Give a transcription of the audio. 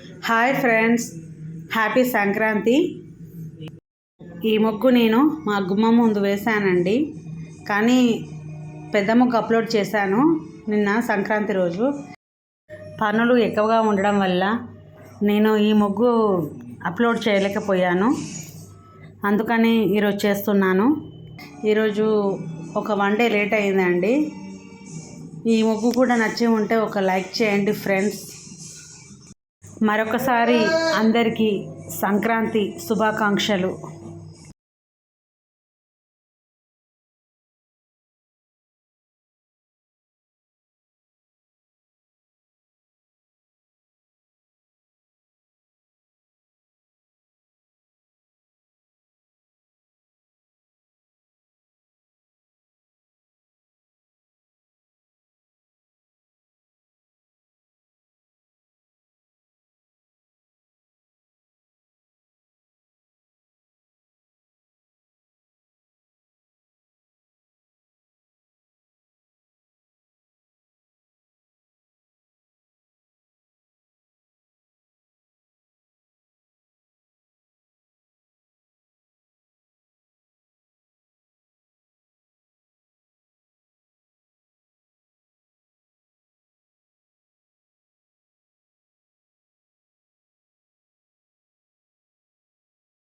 Hi friends happy Sankranti. ఈ మొగ్గు నేను మా గుమ్మం ముందు వేశానండి. కానీ పెద్ద ముగ్గు అప్లోడ్ చేశాను నిన్న సంక్రాంతి రోజు. పనులు ఎక్కువగా ఉండడం వల్ల నేను ఈ ముగ్గు అప్లోడ్ చేయలేకపోయాను. అందుకని ఈరోజు చేస్తున్నాను. ఈరోజు ఒక వన్ డే లేట్ అయిందండి. ఈ ముగ్గు కూడా నచ్చి ఉంటే ఒక లైక్ చేయండి ఫ్రెండ్స్. మరొకసారి అందరికీ సంక్రాంతి శుభాకాంక్షలు.